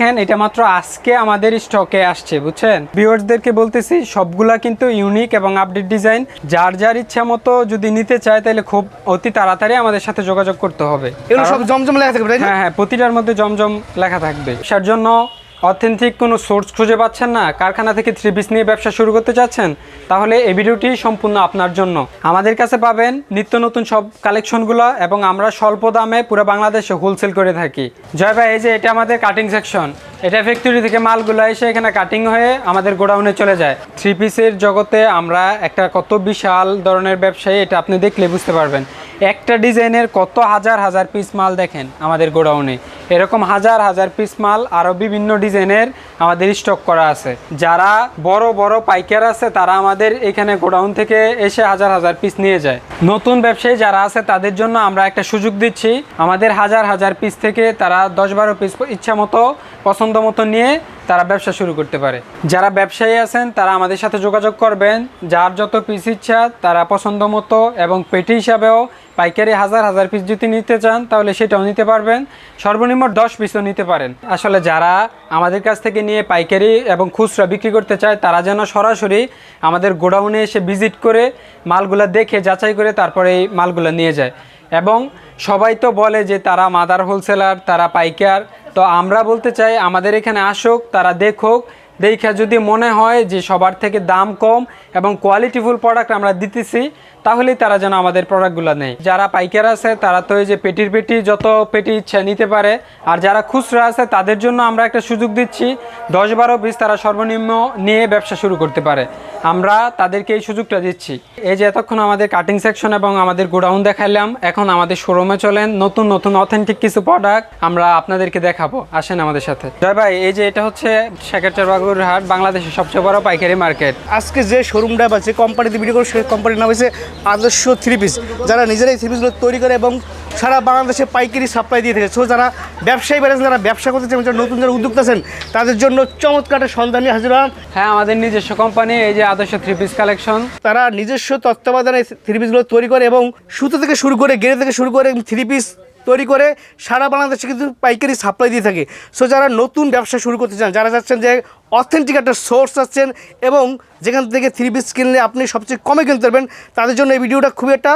দেখেন এটা মাত্র আজকে আমাদের স্টকে আসছে বুঝছেন? ভিউয়ার্সদেরকে বলতেছি সবগুলা কিন্তু ইউনিক এবং আপডেট ডিজাইন যার যার ইচ্ছা মতো যদি নিতে চায় তাহলে খুব অতি তাড়াতাড়ি আমাদের সাথে যোগাযোগ করতে হবে। এগুলো সব জমজম লেখা থাকবে হ্যাঁ হ্যাঁ প্রতিটার মধ্যে জমজম লেখা থাকবে। সেটার জন্য অথেন্টিক কোনো সোর্স খুঁজে পাচ্ছেন না, কারখানা থেকে থ্রি পিস নিয়ে ব্যবসা শুরু করতে চাচ্ছেন, তাহলে এই ভিডিওটি সম্পূর্ণ আপনার জন্য। আমাদের কাছে পাবেন নিত্য নতুন সব কালেকশনগুলো এবং আমরা স্বল্প দামে পুরো বাংলাদেশে হোলসেল করে থাকি। জয় ভাই, এই যে এটা আমাদের কাটিং সেকশন এটা ফ্যাক্টরি থেকে মালগুলো এসে এখানে কাটিং হয়ে আমাদের গোডাউনে চলে যায়। থ্রি পিসের জগতে আমরা একটা কত বিশাল ধরনের ব্যবসায়ী, এটা আপনি দেখলে বুঝতে পারবেন। একটা ডিজাইনের কত হাজার হাজার পিস মাল দেখেন আমাদের গোডাউনে। এরকম হাজার হাজার পিস মাল আরও বিভিন্ন ডিজাইনের আমাদের স্টক করা আছে। যারা বড় বড় পাইকার আছে, তারা আমাদের এখানে গোডাউন থেকে এসে হাজার হাজার পিস নিয়ে যায়। নতুন ব্যবসায়ী যারা আছে, তাদের জন্য আমরা একটা সুযোগ দিচ্ছি। আমাদের হাজার হাজার পিস থেকে তারা দশ বারো পিস ইচ্ছা মতো, পছন্দ মতো নিয়ে তারা ব্যবসা শুরু করতে পারে। যারা ব্যবসায়ী আছেন, তারা আমাদের সাথে যোগাযোগ করবেন। যার যত পিস ইচ্ছা, তারা পছন্দ মতো এবং পেটি হিসাবেও পাইকারি হাজার হাজার পিস যদি নিতে চান, তাহলে সেটাও নিতে পারবেন। সর্বনিম্ন দশ পিসও নিতে পারেন। আসলে যারা আমাদের কাছ থেকে নিয়ে পাইকারি এবং খুচরা বিক্রি করতে চায়, তারা যেন সরাসরি আমাদের গোডাউনে এসে ভিজিট করে মালগুলো দেখে, যাচাই করে তারপরে এই মালগুলো নিয়ে যায়। এবং সবাই তো বলে যে তারা মাদার হোলসেলার, তারা পাইকার। তো আমরা বলতে চাই, আমাদের এখানে আসুক, তারা দেখুক, দেখা যদি মনে হয় যে সবার থেকে দাম কম এবং কোয়ালিটিফুল প্রোডাক্ট আমরা দিতেছি তাহলেই তারা যেন আমাদের প্রোডাক্টগুলো নেয়। যারা পাইকার আছে, তারা তো এই যে পেটির পেটি, যত পেটি ইচ্ছা নিতে পারে। আর যারা খুচরা আছে, তাদের জন্য আমরা একটা সুযোগ দিচ্ছি, দশ বারো পিস তারা সর্বনিম্ন নিয়ে ব্যবসা শুরু করতে পারে। আমরা তাদেরকে এই সুযোগটা দিচ্ছি। এই যে এতক্ষণ আমাদের কাটিং সেকশন এবং আমাদের গোডাউন দেখাইলাম, এখন আমাদের শোরুমে চলেন। নতুন নতুন অথেন্টিক কিছু প্রোডাক্ট আমরা আপনাদেরকে দেখাবো। আসেন আমাদের সাথে। জয় ভাই, এই যে এটা হচ্ছে সেকেটার বাগুর হাট, বাংলাদেশের সবচেয়ে বড় পাইকারি মার্কেট। আজকে যে শোরুমটা যে কোম্পানিতে ভিডিও করে কোম্পানির নাম হচ্ছে আদর্শ থ্রি পিস যারা নিজেরাই থ্রি পিসগুলো তৈরি করে এবং সারা বাংলাদেশে পাইকারি সাপ্লাই দিয়ে থাকে। সো যারা ব্যবসায়ী বেড়েছেন যারা ব্যবসা করতে চান যারা নতুন যারা উদ্যোক্তা আছেন তাদের জন্য চমৎকার সন্ধান নিয়ে হাজির হন হ্যাঁ আমাদের নিজস্ব কোম্পানি এই যে আদর্শ থ্রি পিস কালেকশন তারা নিজস্ব তত্ত্বাবধানে থ্রি পিসগুলো তৈরি করে এবং সুতো থেকে শুরু করে গেড়ে থেকে শুরু করে থ্রি পিস তৈরি করে সারা বাংলাদেশে কিন্তু পাইকারি সাপ্লাই দিয়ে থাকে। সো যারা নতুন ব্যবসা শুরু করতে চান, যারা চাচ্ছেন যে অথেন্টিক একটা সোর্স আসছেন এবং যেখান থেকে থ্রি পিস কিনলে আপনি সবচেয়ে কমে কিনতে পারবেন, তাদের জন্য এই ভিডিওটা খুবই একটা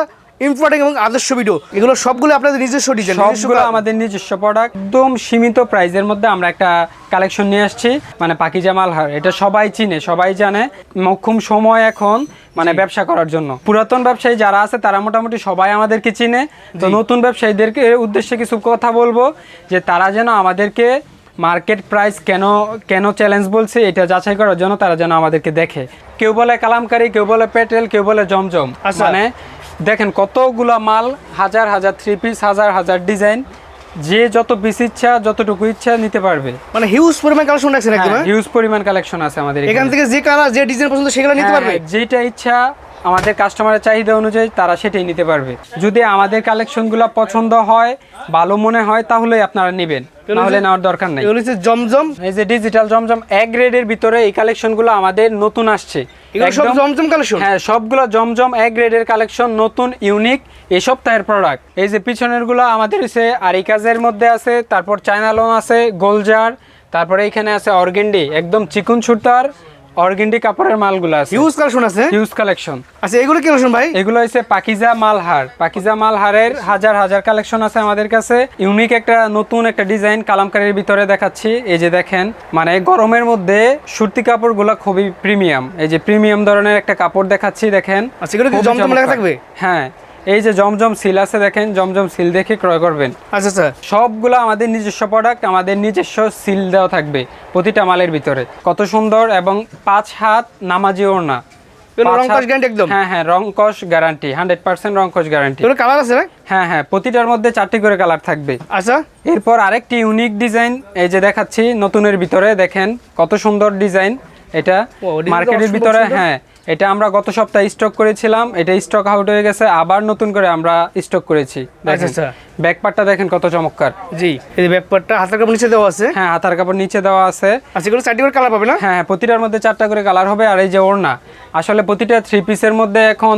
ইম্পর্টেন্ট এবং আদর্শ ভিডিও এগুলো সবগুলো আপনাদের নিজস্ব ডিজাইন সবগুলো আমাদের নিজস্ব প্রোডাক্ট একদম সীমিত প্রাইজের মধ্যে আমরা একটা কালেকশন নিয়ে আসছি মানে পাকিজা মালহার এটা সবাই চিনে সবাই জানে মক্ষম সময় এখন মানে ব্যবসা করার জন্য। পুরাতন ব্যবসায়ী যারা আছে তারা মোটামুটি সবাই আমাদেরকে চিনে। তো নতুন ব্যবসায়ীদেরকে উদ্দেশ্যে কিছু কথা বলব যে তারা যেন আমাদেরকে মার্কেট প্রাইস কেন কেন চ্যালেঞ্জ বলছে এটা যাচাই করার জন্য তারা যেন আমাদেরকে দেখে। কেউ বলে কালামকারী কেউ বলে পেটেল কেউ বলে জমজম। আচ্ছা। মানে দেখেন কতগুলা মাল হাজার হাজার থ্রি পিস হাজার হাজার ডিজাইন যে যত পিস ইচ্ছা যতটুকু ইচ্ছা নিতে পারবে। মানে হিউজ পরিমাণ কালেকশন রাখছেন একদম হ্যাঁ? হিউজ পরিমাণ কালেকশন আছে আমাদের এখান থেকে যে কালার যে ডিজাইন পছন্দ সেগুলো নিতে হ্যাঁ, পারবে? হ্যাঁ, যেটা ইচ্ছা আমাদের কাস্টমারের চাহিদা অনুযায়ী তারা সেটাই নিতে পারবে। যদি আমাদের কালেকশনগুলো পছন্দ হয় ভালো মনে হয় তাহলে আপনারা নেবেন। নাহলে নেওয়ার দরকার নেই। জমজম। এই যে ডিজিটাল জমজম এক গ্রেডের ভিতরে এই কালেকশনগুলো আমাদের নতুন আসছে। সব জমজম কালেকশন হ্যাঁ সবগুলো জমজম এক গ্রেডের কালেকশন নতুন ইউনিক এই সপ্তাহের প্রোডাক্ট এই যে আমাদের হচ্ছে আরিকাজের মধ্যে আছে তারপর চায়না লোন আছে গোলজার তারপরে এখানে আছে অর্গেন্ডি একদম চিকুন সুতার অর্গেন্ডি কাপড়ের মালগুলো আছে। হিউজ কালেকশন আছে? হিউজ কালেকশন আচ্ছা এগুলো কি কালেকশন ভাই? এগুলো হচ্ছে পাকিজা মালহার। পাকিজা মালহারের হাজার হাজার কালেকশন আছে আমাদের কাছে। ইউনিক একটা নতুন একটা ডিজাইন কালামকারীর ভিতরে দেখাচ্ছি। এই যে দেখেন মানে গরমের মধ্যে সুতি কাপড়গুলো খুবই প্রিমিয়াম এই যে প্রিমিয়াম ধরনের একটা কাপড় দেখাচ্ছি দেখেন। আচ্ছা, এগুলো কি জমজম চমৎকার। থাকবে? হ্যাঁ। এই যে জমজম সিল আছে দেখেন জমজম সিল দেখে ক্রয় করবেন। আচ্ছা আচ্ছা। সবগুলো আমাদের নিজস্ব প্রোডাক্ট আমাদের নিজস্ব সিল দেওয়া থাকবে প্রতিটা মালের ভিতরে। কত সুন্দর এবং পাঁচ হাত নামাজি ওড়না। হ্যাঁ হ্যাঁ guarantee hundred percent guarantee colour আছে হ্যাঁ হ্যাঁ প্রতিটার মধ্যে চারটি করে কালার থাকবে। আচ্ছা। এরপর আরেকটি ইউনিক ডিজাইন এই যে দেখাচ্ছি নতুনের ভিতরে দেখেন কত সুন্দর ডিজাইন এটা মার্কেটের ভিতরে হ্যাঁ এটা আমরা গত সপ্তাহে স্টক করেছিলাম এটা স্টক আউট হয়ে গেছে আবার নতুন করে আমরা স্টক করেছি। আচ্ছা। ব্যাকপারটা দেখেন কত চমৎকার। জি এই ব্যাকপারটা হাতার কাপড় নিচে দেওয়া আছে? হ্যাঁ হাতার কাপড় নিচে দেওয়া আছে। আচ্ছা এগুলো চারটি করে কালার পাবে না? হ্যাঁ প্রতিটার মধ্যে চারটা করে কালার হবে আর এই যে ওড়না আসলে প্রতিটা থ্রি পিসের মধ্যে এখন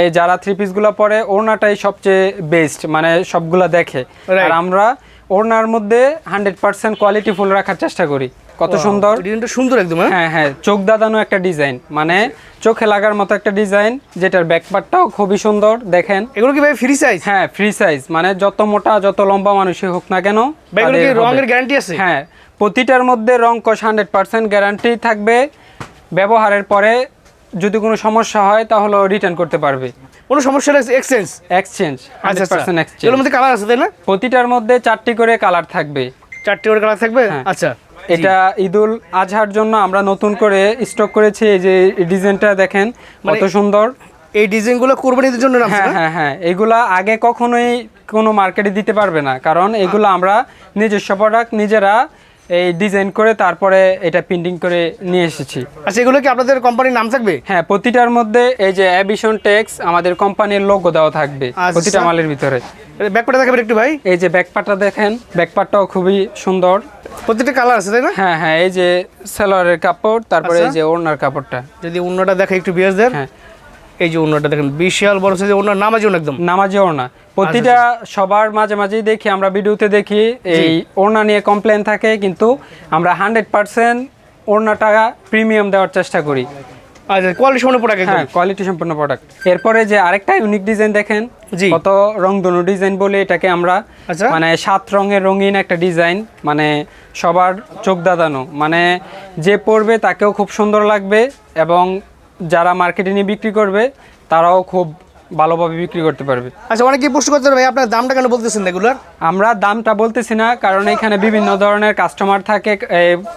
এই যারা থ্রি পিসগুলো পরে ওড়নাটাই সবচেয়ে বেস্ট মানে সবগুলা দেখে। আর আমরা ওড়নার মধ্যে হান্ড্রেড পার্সেন্ট কোয়ালিটি ফুল রাখার চেষ্টা করি। কত সুন্দর? ডিজাইনটা সুন্দর একদম হ্যাঁ? হ্যাঁ হ্যাঁ চোখ দাদানো একটা ডিজাইন। মানে চোখে লাগার মতো একটা ডিজাইন যেটার ব্যাকপার্টটাও খুবই সুন্দর দেখেন। এগুলো কি ভাই ফ্রি সাইজ হ্যাঁ ফ্রি সাইজ মানে যত মোটা যত লম্বা মানুষই হোক না কেন। রঙের গ্যারান্টি আছে? হ্যাঁ প্রতিটার মধ্যে রং কষ হান্ড্রেড পার্সেন্ট গ্যারান্টি থাকবে। ব্যবহারের পরে যদি কোনো সমস্যা হয় তাহলে রিটার্ন করতে পারবে। কোনো সমস্যা নেই এক্সচেঞ্জ এক্সচেঞ্জ হান্ড্রেড পার্সেন্ট এগুলোর এক্সচেঞ্জ মধ্যে কালার আছে তাই না? প্রতিটার মধ্যে চারটি করে কালার থাকবে। চারটি করে কালার থাকবে? হ্যাঁ। আচ্ছা। এটা ঈদুল আজহার জন্য আমরা নতুন করে স্টক করেছি এই যে ডিজাইনটা দেখেন মানে কত সুন্দর। এই ডিজাইনগুলো কোরবানির জন্য হ্যাঁ হ্যাঁ হ্যাঁ এগুলা আগে কখনোই কোনো মার্কেটে দিতে পারবে না কারণ এগুলো আমরা নিজস্ব প্রোডাক্ট নিজেরা এই ডিজাইন করে তারপরে এটা প্রিন্টিং করে নিয়ে এসেছি। আচ্ছা এগুলো কি আপনাদের কোম্পানির নাম থাকবে? হ্যাঁ প্রতিটার মধ্যে এই যে অ্যাবিশন টেক্স আমাদের কোম্পানির লোগো দেওয়া থাকবে আচ্ছা। প্রতিটা মালের ভিতরে। ব্যাকপাটা দেখাবেন একটু ভাই। এই যে ব্যাকপাটটা দেখেন ব্যাকপাটটাও খুবই সুন্দর। প্রত্যেকটা কালার আছে তাই না? হ্যাঁ হ্যাঁ এই যে সেলোয়ারের কাপড় তারপরে এই আচ্ছা। যে ওড়নার কাপড়টা। যদি অন্যটা দেখে একটু বিয়ারদের হ্যাঁ। এই যে অন্যটা দেখেন বিশাল বড় সাইজের অন্য নামাজি ওনা একদম। নামাজে ওড়না। প্রতিটা সবার মাঝে মাঝেই দেখি আমরা ভিডিওতে দেখি এই ওড়না নিয়ে কমপ্লেন থাকে কিন্তু আমরা হান্ড্রেড পার্সেন্ট ওড়নাটা প্রিমিয়াম দেওয়ার চেষ্টা করি। আচ্ছা কোয়ালিটি সম্পূর্ণ প্রোডাক্ট হ্যাঁ কোয়ালিটি সম্পন্ন প্রোডাক্ট এরপরে যে আরেকটা ইউনিক ডিজাইন দেখেন জি। কত রংধনু ডিজাইন বলে এটাকে আমরা আচ্ছা। মানে সাত রঙের রঙিন একটা ডিজাইন মানে সবার চোখ দাদানো মানে যে পরবে তাকেও খুব সুন্দর লাগবে এবং যারা মার্কেটে নিয়ে বিক্রি করবে তারাও খুব ভালোভাবে বিক্রি করতে পারবে আচ্ছা অনেকে প্রশ্ন করতে পারে ভাই আপনার দামটা কেন বলতেছেন রেগুলার আমরা দামটা বলতেছি না কারণ এখানে বিভিন্ন ধরনের কাস্টমার থাকে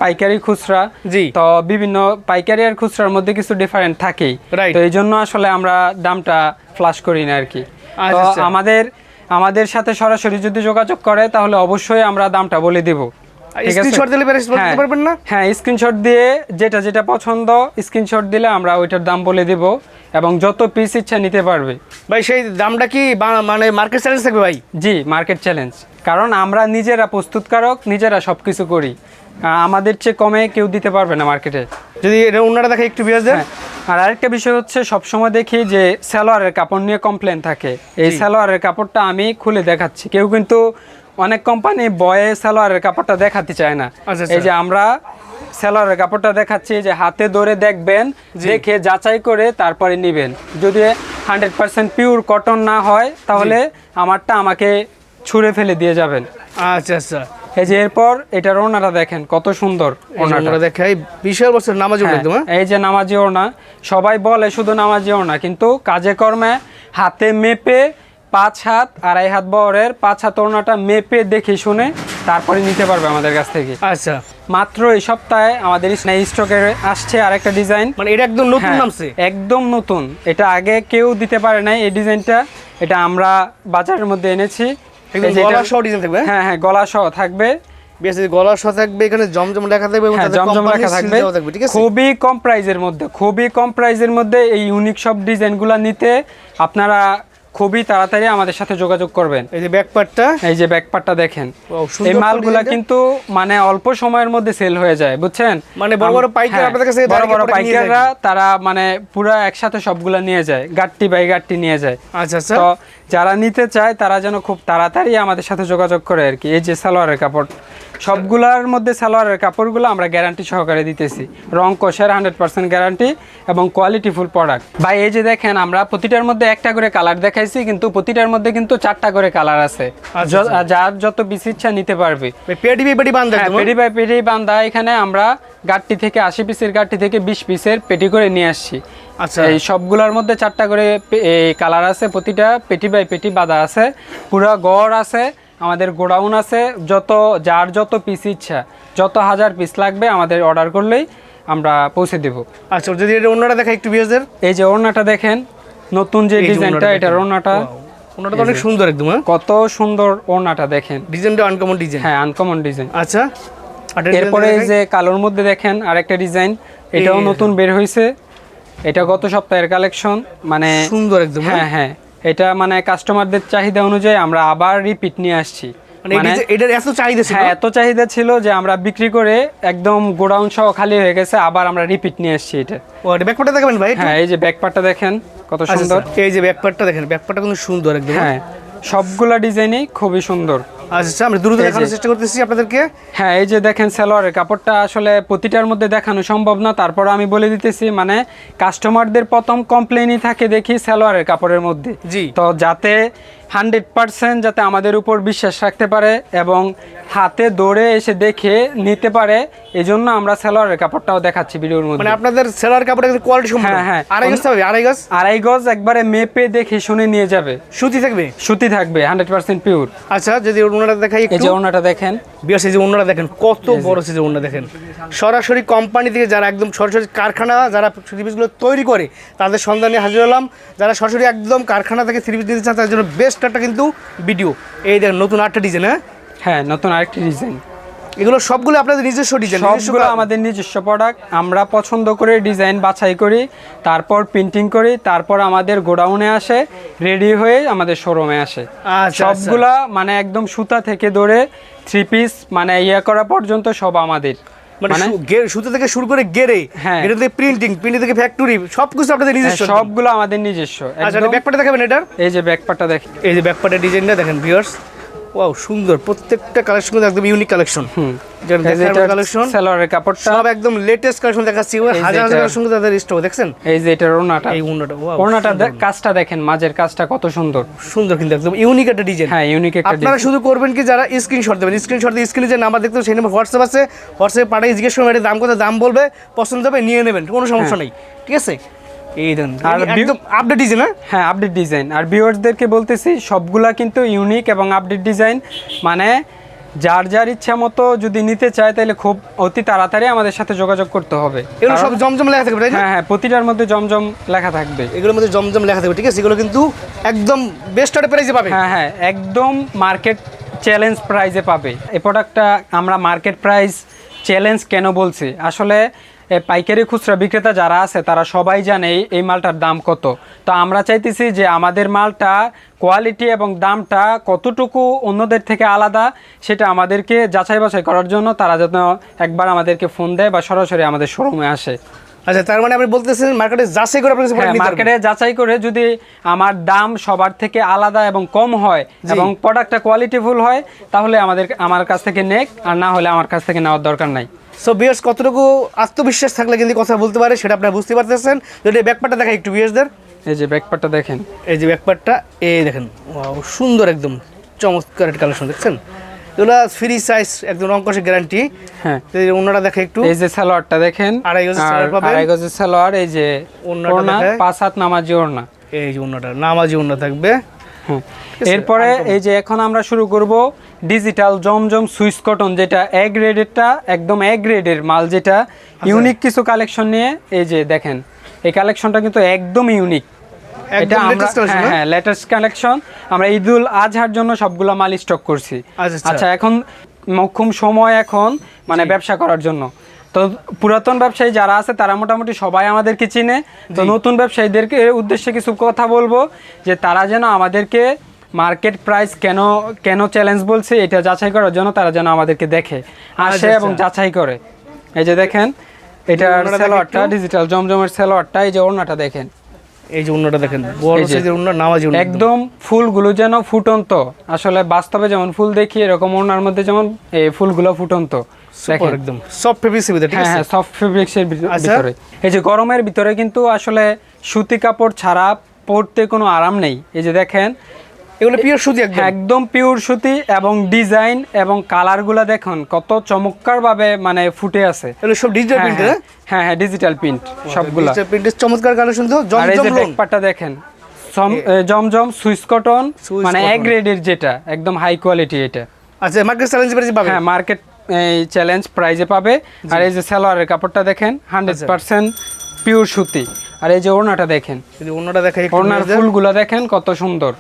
পাইকারি খুচরা জি। তো বিভিন্ন পাইকারি আর খুচরার মধ্যে কিছু ডিফারেন্ট থাকেই তো এই জন্য আসলে আমরা দামটা ফ্লাশ করি না আর কি আচ্ছা, তো আচ্ছা। আমাদের আমাদের সাথে সরাসরি যদি যোগাযোগ করে তাহলে অবশ্যই আমরা দামটা বলে দিব? স্ক্রিনশট দিলে বলতে হ্যাঁ। পারবেন না? হ্যাঁ স্ক্রিনশট দিয়ে যেটা যেটা পছন্দ স্ক্রিনশট দিলে আমরা ওইটার দাম বলে দিব এবং যত পিস ইচ্ছা নিতে পারবে। ভাই সেই দামটা কি মানে মার্কেট চ্যালেঞ্জ থাকবে ভাই? জি মার্কেট চ্যালেঞ্জ কারণ আমরা নিজেরা প্রস্তুতকারক নিজেরা সব কিছু করি আমাদের চেয়ে কমে কেউ দিতে পারবে না মার্কেটে যদি এটা দেখে একটু বিয়ারদের হ্যাঁ। আর আরেকটা বিষয় হচ্ছে সবসময় দেখি যে সালোয়ারের কাপড় নিয়ে কমপ্লেন থাকে। এই সালোয়ারের কাপড়টা আমি খুলে দেখাচ্ছি। কেউ কিন্তু অনেক কোম্পানি বয়ে সালোয়ারের কাপড়টা দেখাতে চায় না। আচ্ছা, এই যে আমরা সালোয়ারের কাপড়টা দেখাচ্ছি যে হাতে ধরে দেখবেন দেখে যাচাই করে তারপরে নেবেন। যদি হান্ড্রেড পার্সেন্ট পিওর কটন না হয় তাহলে আমারটা আমাকে ছুঁড়ে ফেলে দিয়ে যাবেন। আচ্ছা আচ্ছা। এই যে এরপর এটার ওনাটা দেখেন কত সুন্দর ওনাটা। দেখে এই বিশাল বছর নামাজ হ্যাঁ, হ্যাঁ? এই যে নামাজি ওড়না সবাই বলে শুধু নামাজি ওড়না কিন্তু কাজে কর্মে হাতে মেপে পাঁচ হাত আড়াই হাত বহরের পাঁচ হাত ওড়নাটা মেপে দেখে শুনে তারপরে নিতে পারবে আমাদের কাছ থেকে। আচ্ছা। মাত্র এই সপ্তাহে আমাদের স্টকে আসছে আরেকটা ডিজাইন মানে এটা একদম নতুন হ্যাঁ, নামছে? একদম নতুন। এটা আগে কেউ দিতে পারে নাই এই ডিজাইনটা এটা আমরা বাজারের মধ্যে এনেছি। একদম গলা সহ ডিজাইন থাকবে হ্যাঁ? হ্যাঁ হ্যাঁ গলা সহ থাকবে। বেশ গলা সহ থাকবে এখানে জমজম লেখা থাকবে এবং হ্যাঁ জমজম থাকবে। থাকবে ঠিক আছে? খুবই কম প্রাইজের মধ্যে খুবই কম প্রাইজের মধ্যে এই ইউনিক সব ডিজাইনগুলো নিতে আপনারা খুবই তাড়াতাড়ি আমাদের সাথে যোগাযোগ করবেন। এই যে ব্যাক পার্টটা এই যে ব্যাকপাটটা দেখেন। এই মালগুলা কিন্তু মানে অল্প সময়ের মধ্যে সেল হয়ে যায় বুঝছেন? মানে বড় বড় পাইকার হ্যাঁ, আপনাদের কাছে বড় বড় পাইকাররা তারা মানে পুরো একসাথে সবগুলা নিয়ে যায় গাট্টি বাই গাট্টি নিয়ে যায়। আচ্ছা আচ্ছা। তো যারা নিতে চায় তারা যেন খুব তাড়াতাড়ি আমাদের সাথে যোগাযোগ করে আর কি। এই যে সালোয়ারের কাপড়। সবগুলার মধ্যে সালোয়ারের কাপড়গুলো আমরা গ্যারান্টি সহকারে দিতেছি। রং কষের হান্ড্রেড পার্সেন্ট গ্যারান্টি এবং কোয়ালিটি ফুল প্রোডাক্ট ভাই এই যে দেখেন আমরা প্রতিটার মধ্যে একটা করে কালার দেখাইছি কিন্তু প্রতিটার মধ্যে কিন্তু চারটা করে কালার আছে। আচ্ছা, যার যত পিস ইচ্ছা নিতে পারবে। পেডি পেডি বান্ধ হ্যাঁ পেটি বাই বান্ধা এখানে আমরা গাট্টি থেকে আশি পিসের গাট্টি থেকে বিশ পিসের পেটি করে নিয়ে আসছি। আচ্ছা। এই সবগুলোর মধ্যে চারটা করে কালার আছে প্রতিটা পেটি বাই পেটি বাঁধা আছে পুরো গড় আছে আমাদের গোডাউন আছে যত যার যত পিস ইচ্ছা যত হাজার পিস লাগবে আমাদের অর্ডার করলেই আমরা পৌঁছে দেব। আচ্ছা যদি এটা অন্যটা দেখা একটু বিয়ারদের এই যে ওড়নাটা দেখেন নতুন যে ডিজাইনটা এটার অন্যটা তো অনেক সুন্দর একদম হ্যাঁ? কত সুন্দর ওড়নাটা দেখেন। ডিজাইনটা আনকমন ডিজাইন হ্যাঁ আনকমন ডিজাইন আচ্ছা আর এরপরে যে কালোর মধ্যে দেখেন আরেকটা ডিজাইন এটাও নতুন বের হয়েছে এটা গত সপ্তাহের কালেকশন মানে সুন্দর একদম হ্যাঁ? হ্যাঁ হ্যাঁ। এটা মানে কাস্টমারদের চাহিদা অনুযায়ী আমরা আবার রিপিট নিয়ে আসছি। মানে এটার এত চাহিদা ছিল? হ্যাঁ এত চাহিদা ছিল যে আমরা বিক্রি করে একদম গোডাউন সহ খালি হয়ে গেছে আবার আমরা রিপিট নিয়ে আসছি এটা। ও ব্যাকপার্টটা দেখাবেন ভাই হ্যাঁ এই যে ব্যাকপার্টটা দেখেন কত আচ্ছা, সুন্দর। আচ্ছা। এই যে ব্যাকপার্টটা দেখেন ব্যাকপার্টটা কিন্তু সুন্দর একদম। হ্যাঁ সবগুলা ডিজাইনই খুবই সুন্দর। আচ্ছা আচ্ছা দ্রুত দেখানোর চেষ্টা করতেছি আপনাদেরকে। হ্যাঁ এই যে দেখেন সালোয়ারের কাপড়টা আসলে প্রতিটার মধ্যে দেখানো সম্ভব না। তারপর আমি বলে দিতেছি মানে কাস্টমারদের প্রথম কমপ্লেনই থাকে দেখি সালোয়ারের কাপড়ের মধ্যে। জি। তো যাতে হান্ড্রেড পার্সেন্ট যাতে আমাদের উপর বিশ্বাস রাখতে পারে এবং হাতে দৌড়ে এসে দেখে নিতে পারে এই জন্য আমরা সালোয়ারের কাপড়টাও দেখাচ্ছি ভিডিওর মানে মধ্যে আপনাদের সেলার কাপড়ের কোয়ালিটি হ্যাঁ, হ্যাঁ। আড়াই গজ হবে আড়াই গজ? আড়াই গজ একবারে মেপে দেখে শুনে নিয়ে যাবে। সুতি থাকবে? সুতি থাকবে হান্ড্রেড পার্সেন্ট পিওর আচ্ছা যদি ওনারা দেখাই এই যে ওনাটা দেখেন। বিয়াস এই যে ওনারা দেখেন কত বড় সাইজের ওনারা দেখেন। সরাসরি কোম্পানি থেকে যারা একদম সরাসরি কারখানা যারা থ্রিপিসগুলো তৈরি করে তাদের সন্ধানে হাজির হলাম। যারা সরাসরি একদম কারখানা থেকে থ্রি নিতে চান তাদের জন্য বেস্ট একটা কিন্তু ভিডিও এই দেখেন নতুন আটটা ডিজাইন হ্যাঁ? হ্যাঁ নতুন আরেকটি ডিজাইন এগুলো সবগুলো আপনাদের নিজস্ব ডিজাইন সবগুলো আমাদের নিজস্ব প্রোডাক্ট আমরা পছন্দ করে ডিজাইন বাছাই করি তারপর প্রিন্টিং করি তারপর আমাদের গোডাউনে আসে রেডি হয়ে আমাদের শোরুমে আসে। আচ্ছা, সবগুলা মানে একদম সুতা থেকে ধরে থ্রি পিস মানে ইয়ে করা পর্যন্ত সব আমাদের। মানে মানে সুতো থেকে শুরু করে গেরে হ্যাঁ। থেকে প্রিন্টিং প্রিন্টিং থেকে ফ্যাক্টরি সবকিছু আপনাদের হ্যাঁ, নিজস্ব। সবগুলো আমাদের নিজস্ব। আচ্ছা একদম। ব্যাকপাটে দেখাবেন এটার? এই যে ব্যাকপাটটা দেখেন। এই যে ব্যাকপাটের ডিজাইনটা দেখেন ভিউয়ার্স ওয়াও সুন্দর। প্রত্যেকটা কালেকশন একদম ইউনিক কালেকশন সালোয়ারের কাপড়টা। সব একদম লেটেস্ট কালেকশন দেখাচ্ছি। ওই এই যে হাজার হাজার কালেকশন তাদের স্টক দেখছেন? এই যে এটার ওড়নাটা। এই উন্নটা ওয়াও কাজটা দেখেন মাঝের কাজটা কত সুন্দর। সুন্দর কিন্তু একদম ইউনিক একটা ডিজাইন হ্যাঁ ইউনিক একটা আপনারা শুধু করবেন কি যারা স্ক্রিনশট দেবেন। স্ক্রিনশট দিয়ে স্ক্রিনে যে নাম্বার দেখতে হবে, সেই নাম্বার হোয়াটসঅ্যাপ আছে। হোয়াটসঅ্যাপে পাঠিয়ে জিজ্ঞেস করবেন এটা দাম কত দাম বলবে পছন্দ হবে নিয়ে নেবেন কোনো সমস্যা নেই। ঠিক আছে? এই দেন আর আর একদম আপডেট ডিজাইন হ্যাঁ? হ্যাঁ আপডেট ডিজাইন আর ভিউয়ার্সদেরকে বলতেছি সবগুলা কিন্তু ইউনিক এবং আপডেট ডিজাইন মানে যার যার ইচ্ছা মতো যদি নিতে চায় তাহলে খুব অতি তাড়াতাড়ি আমাদের সাথে যোগাযোগ করতে হবে। এগুলো সব জমজম লেখা থাকবে হ্যাঁ হ্যাঁ প্রতিটার মধ্যে জমজম লেখা থাকবে। এগুলোর মধ্যে জমজম লেখা থাকবে ঠিক আছে? এগুলো কিন্তু একদম বেস্ট একটা প্রাইসে পাবে। হ্যাঁ হ্যাঁ একদম মার্কেট চ্যালেঞ্জ প্রাইজে পাবে। এই প্রোডাক্টটা আমরা মার্কেট প্রাইস চ্যালেঞ্জ কেন বলছি? আসলে পাইকারি খুচরা বিক্রেতা যারা আছে তারা সবাই জানে এই- মালটার দাম কত। তো আমরা চাইতেছি যে আমাদের মালটা কোয়ালিটি এবং দামটা কতটুকু অন্যদের থেকে আলাদা সেটা আমাদেরকে যাচাই বাছাই করার জন্য তারা যেন একবার আমাদেরকে ফোন দেয় বা সরাসরি আমাদের শোরুমে আসে। আচ্ছা তার মানে আপনি বলতেছেন মার্কেটে যাচাই করে আপনার কাছে হ্যাঁ। মার্কেটে যাচাই করে যদি আমার দাম সবার থেকে আলাদা এবং কম হয় এবং প্রোডাক্টটা কোয়ালিটিফুল হয় তাহলে আমাদের আমার কাছ থেকে নেক আর না হলে আমার কাছ থেকে নেওয়ার দরকার নাই। সো বিয়ার্স কতটুকু আত্মবিশ্বাস থাকলে কিন্তু কথা বলতে পারে সেটা আপনারা বুঝতে পারতেছেন। যদি ব্যাকপার্টটা দেখাই একটু বিয়ার্সদের এই যে ব্যাকপারটা দেখেন। এই যে ব্যাকপার্টটা এই দেখেন সুন্দর একদম চমৎকার একটা কালেকশন দেখছেন? এগুলো ফ্রি সাইজ একদম অঙ্কশের গ্যারান্টি হ্যাঁ। অন্যরা দেখে একটু। এই যে সালোয়ারটা দেখেন আড়াই গজের সালোয়ার পাবেন। আড়াই গজের সালোয়ার এই যে ওড়না পাঁচ হাত নামাজি ওড়না। এই যে অন্যটা নামাজি অন্য থাকবে। হ্যাঁ। এরপরে এই যে এখন আমরা শুরু করব ডিজিটাল জমজম সুইস কটন যেটা এ গ্রেডেরটা একদম এ গ্রেডের মাল যেটা আচ্ছা। ইউনিক কিছু কালেকশন নিয়ে এই যে দেখেন এই কালেকশনটা কিন্তু একদম ইউনিক এটা আমরা হ্যাঁ হ্যাঁ লেটেস্ট কালেকশন আমরা ঈদুল আজহার জন্য সবগুলো মাল স্টক করছি। আচ্ছা, আচ্ছা। আচ্ছা এখন মক্ষম সময় এখন মানে ব্যবসা করার জন্য। তো পুরাতন ব্যবসায়ী যারা আছে তারা মোটামুটি সবাই আমাদেরকে চিনে। তো নতুন ব্যবসায়ীদেরকে উদ্দেশ্যে কিছু কথা বলব যে তারা যেন আমাদেরকে মার্কেট প্রাইস কেন কেন চ্যালেঞ্জ বলছে এটা যাচাই করার জন্য তারা যেন আমাদেরকে দেখে আসে আচ্ছা, এবং আচ্ছা। যাচাই করে। এই যে দেখেন সেলোয়ারটা ডিজিটাল জমজমের সেলোয়ারটা এই যে ওড়নাটা দেখেন। এই যে অন্যটা দেখেন বড় সাইজের অন্য নামাজি অন্য একদম ফুলগুলো যেন ফুটন্ত আসলে বাস্তবে যেমন ফুল দেখি এরকম ওনার মধ্যে যেমন এই ফুলগুলো ফুটন্ত। সুপার একদম। সফট ফেব্রিক্সের ভিতরে ঠিক হ্যাঁ আছে? হ্যাঁ সফট ফেব্রিক্সের আচ্ছা। ভিতরে। এই যে গরমের ভিতরে কিন্তু আসলে সুতি কাপড় ছাড়া পরতে কোনো আরাম নেই। এই যে দেখেন এগুলো পিওর সুতি একদম। একদম পিওর সুতি এবং ডিজাইন এবং কালারগুলো দেখুন কত মানে ফুটে আছে। এগুলো সব ডিজিটাল হ্যাঁ, প্রিন্ট হ্যাঁ। হ্যাঁ? হ্যাঁ ডিজিটাল প্রিন্ট সবগুলা। ডিজিটাল প্রিন্টের চমৎকার কালেকশন তো জমজম দেখেন জমজম সুইস কটন মানে কটন। এ গ্রেডের যেটা একদম হাই কোয়ালিটি এটা। আচ্ছা মার্কেট চ্যালেঞ্জ হ্যাঁ মার্কেট এই চ্যালেঞ্জ প্রাইজে পাবে। আর এই যে সালোয়ারের কাপড়টা দেখেন হান্ড্রেড। পার্সেন্ট পিওর সুতি। আর এই যে ওড়নাটা দেখেন দেখাই একটু ওড়নার ফুলগুলো দেখেন কত সুন্দর।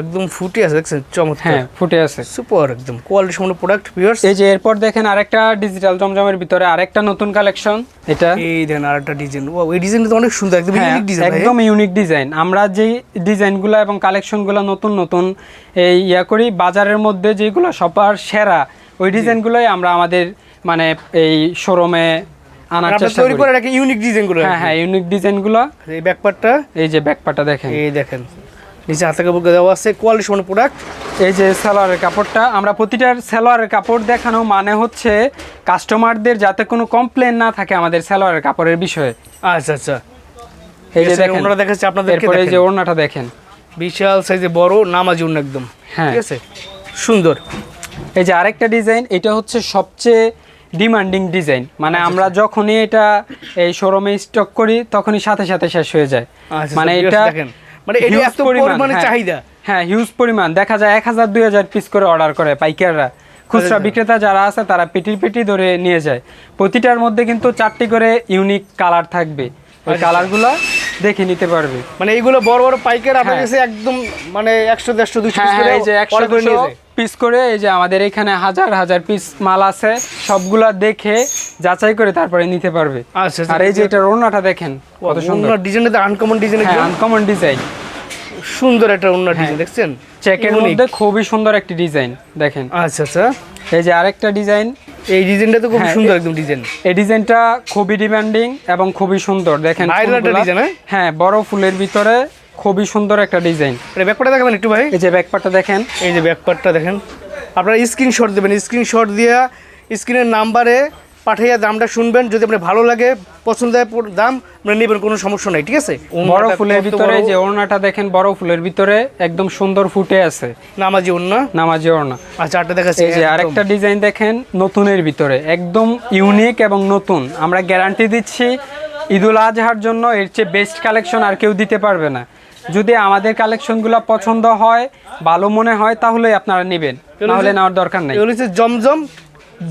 একদম ফুটে আছে দেখছেন? চমৎকার। হ্যাঁ ফুটে আছে। সুপার একদম কোয়ালিটি সম্পূর্ণ প্রোডাক্ট ভিউয়ার্স এই যে এরপর দেখেন আরেকটা ডিজিটাল জমজমের ভিতরে আরেকটা নতুন কালেকশন এটা। এই দেখেন আরেকটা ডিজাইন ওয়াও এই ডিজাইনটা তো অনেক সুন্দর একদম হ্যাঁ, ইউনিক ডিজাইন একদম ইউনিক ডিজাইন আমরা যেই ডিজাইনগুলো এবং কালেকশনগুলো নতুন নতুন এই ইয়া করি বাজারের মধ্যে যেগুলো সবার সেরা ওই ডিজাইনগুলোই আমরা আমাদের মানে এই শোরুমে আনার আপনারা চেষ্টা করি। করে একটা ইউনিক ডিজাইনগুলো হ্যাঁ হ্যাঁ ইউনিক ডিজাইনগুলো। এই ব্যাকপার্টটা এই যে দেখেন। এই দেখেন। নিচে হাতে কাপড় দেওয়া আছে কোয়ালিটি সম্পন্ন প্রোডাক্ট এই যে সালোয়ারের কাপড়টা আমরা প্রতিটার সালোয়ারের কাপড় দেখানো মানে হচ্ছে কাস্টমারদের যাতে কোনো কমপ্লেন না থাকে আমাদের সালোয়ারের কাপড়ের বিষয়ে। আচ্ছা আচ্ছা। এই যে দেখেন ওনারা দেখাচ্ছে আপনাদেরকে এরপরে এই যে ওড়নাটা দেখেন। বিশাল সাইজে বড় নামাজি একদম। হ্যাঁ। ঠিক আছে? সুন্দর। এই যে আরেকটা ডিজাইন এটা হচ্ছে সবচেয়ে ডিমান্ডিং ডিজাইন মানে আচ্ছা, আমরা যখনই এটা এই শোরুমে স্টক করি তখনই সাথে সাথে শেষ হয়ে যায় আচ্ছা, মানে আচ্ছা, এটা। মানে এটা এত পরিমাণে হ্যাঁ। চাহিদা। হ্যাঁ হিউজ পরিমাণ দেখা যায় এক হাজার দুই হাজার পিস করে অর্ডার করে পাইকাররা খুচরা আচ্ছা। বিক্রেতা যারা আছে তারা পেটি পেটি ধরে নিয়ে যায় প্রতিটার মধ্যে কিন্তু চারটি করে ইউনিক কালার থাকবে ওই আচ্ছা। কালারগুলো দেখে নিতে পারবে। মানে এইগুলো বড় বড় পাইকার আপনার হ্যাঁ। কাছে একদম মানে একশো দেড়শো দুশো হ্যাঁ করে হ্যাঁ, এই যে একশো। পিস করে এই যে আমাদের এখানে হাজার হাজার পিস মাল আছে সবগুলা দেখে যাচাই করে তারপরে নিতে পারবে। আচ্ছা, আচ্ছা। আর এই যে এটা রোনাটা দেখেন কত সুন্দর। ডিজাইনটা আনকমন ডিজাইন আনকমন ডিজাইন সুন্দর একটা ওনার ডিজাইন দেখছেন? চেকের। মধ্যে খুবই সুন্দর একটি ডিজাইন দেখেন। আচ্ছা আচ্ছা। এই যে আরেকটা ডিজাইন। এই ডিজাইনটা তো খুব হ্যাঁ, সুন্দর একদম ডিজাইন। এই ডিজাইনটা খুবই ডিমান্ডিং এবং খুবই সুন্দর। দেখেন হ্যাঁ? হ্যাঁ বড় ফুলের ভিতরে খুবই সুন্দর একটা ডিজাইন। ব্যাকপাটা দেখাবেন একটু ভাই। এই যে ব্যাকপারটা দেখেন। এই যে ব্যাকপার্টটা দেখেন। আপনারা স্ক্রিনশট দেবেন। স্ক্রিনশট দিয়ে স্ক্রিনের নাম্বারে পাঠিয়ে দামটা শুনবেন যদি আপনার ভালো লাগে পছন্দ হয় দাম আপনারা নেবেন কোনো সমস্যা নাই ঠিক আছে? বড় ফুলের ভিতরে যে ওড়নাটা দেখেন বড় ফুলের ভিতরে একদম সুন্দর ফুটে আছে। নামাজি ওড়না? নামাজি ওড়না। আচ্ছা আটটা দেখাচ্ছি এই যে আরেকটা ডিজাইন দেখেন নতুনের ভিতরে। একদম ইউনিক এবং নতুন। আমরা গ্যারান্টি দিচ্ছি ঈদুল আজহার জন্য এর চেয়ে বেস্ট কালেকশন আর কেউ দিতে পারবে না। যদি আমাদের কালেকশনগুলো পছন্দ হয় ভালো মনে হয় তাহলে আপনারা নেবেন। তাহলে নেওয়ার দরকার নেই। জমজম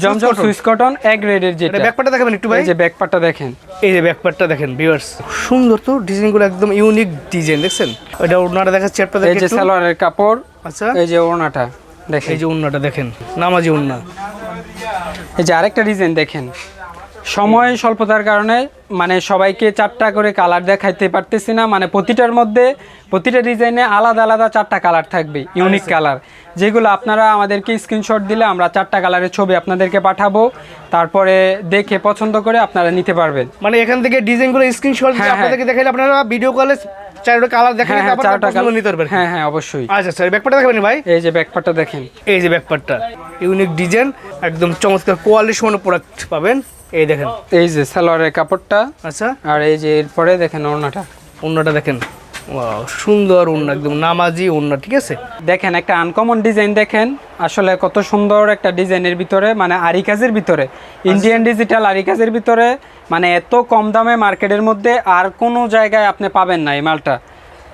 জমজম সুইস কটন এক গ্রেডের যেটা। এটা ব্যাকপার্টটা দেখাবেন একটু ভাই। এই যে ব্যাকপারটা দেখেন। এই যে ব্যাকপার্টটা দেখেন ভিউয়ার্স সুন্দর তো ডিজাইনগুলো একদম ইউনিক ডিজাইন দেখছেন? এটা ওড়নাটা দেখাচ্ছি আপনাদের এই যে সালোয়ারের কাপড় আচ্ছা। এই যে ওড়নাটা দেখেন। এই যে ওড়নাটা দেখেন নামাজি ওড়না। এই যে আরেকটা ডিজাইন দেখেন। সময় স্বল্পতার কারণে মানে সবাইকে চারটা করে কালার দেখাইতে পারতেছি না। মানে প্রতিটার মধ্যে প্রতিটা ডিজাইনে আলাদা আলাদা চারটা কালার থাকবে ইউনিক কালার যেগুলো আপনারা আমাদেরকে স্ক্রিনশট দিলে আমরা চারটা কালারের ছবি আপনাদেরকে পাঠাবো। তারপরে দেখে পছন্দ করে আপনারা নিতে পারবেন। মানে এখান থেকে ডিজাইনগুলো স্ক্রিনশট দিয়ে হ্যাঁ, হ্যাঁ। আপনাদেরকে দেখাইলে আপনারা ভিডিও কলে চারটা কালার তারপর পছন্দ নিতে পারবেন। হ্যাঁ হ্যাঁ অবশ্যই। আচ্ছা স্যার দেখাবেন ভাই? এই যে দেখেন। এই যে ইউনিক ডিজাইন একদম চমৎকার কোয়ালিটি সম্পন্ন প্রোডাক্ট পাবেন। এই দেখেন। এই যে সালোয়ারের কাপড়টা। আচ্ছা। আর এই যে এরপরে দেখেন ওড়নাটা। ওড়নাটা দেখেন। সুন্দর ওড়না একদম নামাজি ওড়না ঠিক আছে? দেখেন একটা আনকমন ডিজাইন দেখেন। আসলে কত সুন্দর একটা ডিজাইনের ভিতরে মানে আরি কাজের ভিতরে। ইন্ডিয়ান ডিজিটাল আরি কাজের ভিতরে মানে এত কম দামে মার্কেটের মধ্যে আর কোনো জায়গায় আপনি পাবেন না এই মালটা।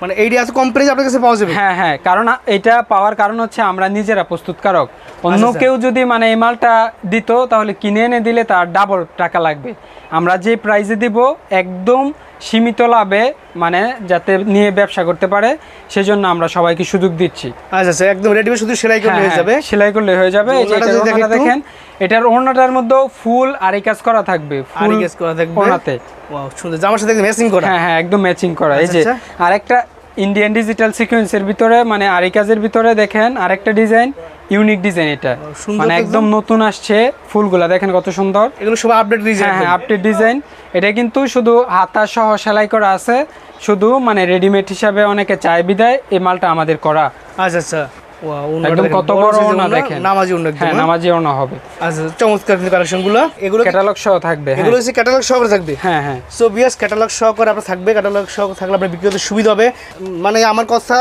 মানে এইটা এত কম প্রাইস আপনার কাছে পাওয়া যাবে। হ্যাঁ হ্যাঁ কারণ এটা পাওয়ার কারণ হচ্ছে আমরা নিজেরা প্রস্তুতকারক অন্য আচ্ছা। কেউ যদি মানে এই মালটা দিত তাহলে কিনে এনে দিলে তার ডাবল টাকা লাগবে। আমরা যে প্রাইসে দিব একদম সীমিত লাভে মানে যাতে নিয়ে ব্যবসা করতে পারে সেজন্য আমরা সবাইকে সুযোগ দিচ্ছি। আচ্ছা আচ্ছা একদম রেডিমেড শুধু সেলাই করলে হ্যাঁ, হয়ে যাবে। হ্যাঁ, সেলাই করলে হয়ে যাবে। একটু। দেখেন এটার ওড়নাটার মধ্যেও ফুল আরি কাজ করা থাকবে ফুল আরি কাজ করা থাকবে। ওড়নাতে। Wow, সুন্দর। জামার সাথে ম্যাচিং করা? হ্যাঁ হ্যাঁ একদম ম্যাচিং করা। এই যে আচ্ছা, আরেকটা ইন্ডিয়ান ডিজিটাল সিকোয়েন্সের ভিতরে মানে আরি কাজের ভিতরে দেখেন আরেকটা ডিজাইন ইউনিক ডিজাইন এটা। মানে একদম নতুন আসছে ফুলগুলা দেখেন কত সুন্দর। এগুলো সব আপডেট ডিজাইন হ্যাঁ হ্যাঁ আপডেট ডিজাইন এটা কিন্তু শুধু হাতা সহ সেলাই করা আছে। শুধু মানে রেডিমেড হিসাবে অনেকে চায় বিদায় এই মালটা আমাদের করা। আচ্ছা আচ্ছা। ওয়াও একদম কত বড় বড় size এর ওড়না ওড়না, দেখেন। নামাজি ওড়না একদম হ্যাঁ হ্যাঁ? নামাজি ওড়না হবে। আচ্ছা চমৎকার কিন্তু কালেকশনগুলো এগুলো ক্যাটালগ সহ থাকবে হ্যাঁ। এগুলো হচ্ছে ক্যাটালগ সহকারে থাকবে? হ্যাঁ হ্যাঁ। সো বিএস ক্যাটালগ সহকারে আপনার থাকবে ক্যাটালগ সহ থাকলে আপনার বিক্রি করতে সুবিধা হবে। মানে আমার কথা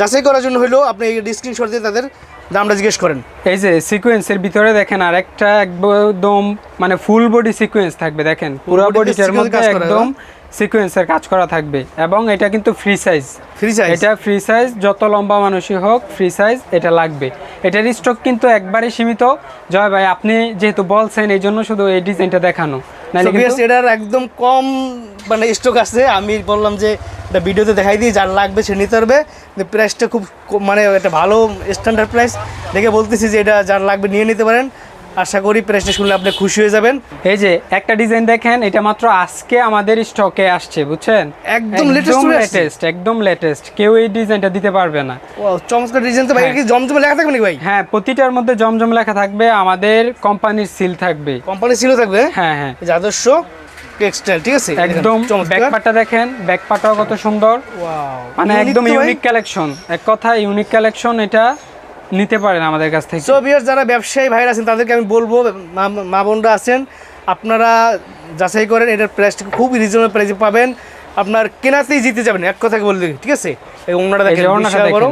যাচাই করার জন্য হলো আপনি এই স্ক্রিনশট দিয়ে তাদের দামটা জিজ্ঞেস করেন। এই যে সিকোয়েন্সের ভিতরে দেখেন আর একটা একদম মানে ফুল বডি সিকোয়েন্স থাকবে দেখেন। পুরো বডিটার মধ্যে একদম সিকোয়েন্সের কাজ করা থাকবে এবং এটা কিন্তু ফ্রি সাইজ ফ্রি সাইজ এটা ফ্রি সাইজ যত লম্বা মানুষই হোক ফ্রি সাইজ এটা লাগবে। এটার স্টক কিন্তু একবারে সীমিত। জয় ভাই আপনি যেহেতু বলছেন এই জন্য শুধু এই ডিজাইনটা দেখানো। এটার একদম কম মানে স্টক আছে। আমি বললাম যে এটা ভিডিওতে দেখাই দিই যার লাগবে সে নিতে পারবে। প্রাইসটা খুব মানে একটা ভালো স্ট্যান্ডার্ড প্রাইস দেখে বলতেছি যে এটা যার লাগবে নিয়ে নিতে পারেন। আশা করি প্রাইসটা শুনলে আপনি খুশি হয়ে যাবেন। এই যে একটা ডিজাইন দেখেন এটা মাত্র আজকে আমাদের স্টকে আসছে বুঝছেন? একদম। লেটেস্ট একদম লেটেস্ট কেউ এই ডিজাইনটা দিতে পারবে না। চমৎকার ডিজাইন তো ভাই হ্যাঁ। কি জমজমে লেখা থাকবে নাকি ভাই? হ্যাঁ প্রতিটার মধ্যে জমজম লেখা থাকবে আমাদের কোম্পানির সিল থাকবে। কোম্পানি ছিল থাকবে? হ্যাঁ হ্যাঁ। আদর্শ টেক্সটাইল ঠিক আছে? একদম দেখেন কত সুন্দর। মানে একদম ইউনিক কালেকশন এক কথা ইউনিক কালেকশন এটা নিতে পারেন আমাদের কাছ থেকে। সো বিয়ার যারা ব্যবসায়ী ভাইরা আছেন তাদেরকে আমি বলব মা- বোনরা আছেন আপনারা যাচাই করেন এটার প্রাইসটা খুব রিজনেবল প্রাইসে পাবেন। আপনার কেনাতেই জিতে যাবেন এক কথাকে বললে ঠিক আছে? এই যে দেখেন বড়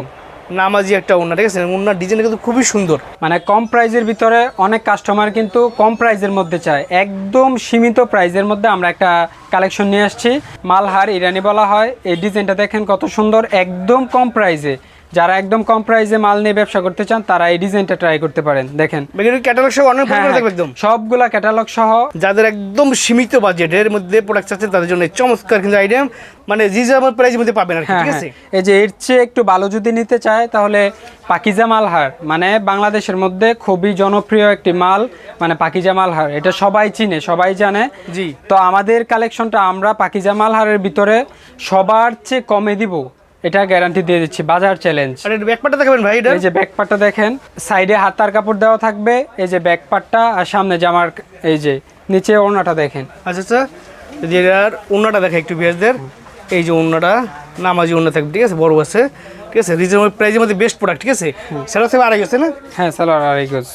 নামাজি একটা ওনা ঠিক আছে? ওনার ডিজাইন কিন্তু খুবই সুন্দর। মানে কম প্রাইজের ভিতরে অনেক কাস্টমার কিন্তু কম প্রাইজের মধ্যে চায়। একদম সীমিত প্রাইজের মধ্যে আমরা একটা কালেকশন নিয়ে আসছি। মালহার ইরানি বলা হয়। এই ডিজাইনটা দেখেন কত সুন্দর একদম কম প্রাইজে যারা একদম কম প্রাইজে মাল নিয়ে ব্যবসা করতে চান তারা এই ডিজাইনটা ট্রাই করতে পারেন। দেখেন। ক্যাটালগ সহ অনেক হ্যাঁ, হ্যাঁ, একদম। সবগুলা ক্যাটালগ সহ। যাদের একদম সীমিত বাজেটের মধ্যে প্রোডাক্ট চাচ্ছেন তাদের জন্য চমৎকার কিন্তু আইটেম মানে রিজনেবল প্রাইসের মধ্যে পাবেন আর কি হ্যাঁ ঠিক আছে? এই যে এর চেয়ে একটু ভালো যদি নিতে চায় তাহলে পাকিজা মালহার মানে বাংলাদেশের মধ্যে খুবই জনপ্রিয় একটি মাল মানে পাকিজা মালহার এটা সবাই চিনে সবাই জানে। জি। তো আমাদের কালেকশনটা আমরা পাকিজা মালহারের ভিতরে সবার চেয়ে কমে দিব। এটা গ্যারান্টি দিয়ে দিচ্ছি বাজার চ্যালেঞ্জ আর এটা ব্যাকপাটা দেখাবেন ভাই এটা? এই যে ব্যাকপাটটা দেখেন সাইডে হাতার কাপড় দেওয়া থাকবে এই যে ব্যাকপাটটা আর সামনে জামার এই যে নিচে ওড়নাটা দেখেন। আচ্ছা আচ্ছা যদি এটার ওনাটা দেখা একটু বিয়াসদের এই যে ওনাটা নামাজি ওনা থাকবে ঠিক আছে বড় আছে ঠিক আছে রিজনেবল প্রাইসের মধ্যে বেস্ট প্রোডাক্ট ঠিক আছে? থেকে আড়াই গেছে না? হ্যাঁ সালোয়ার আড়াই গজ।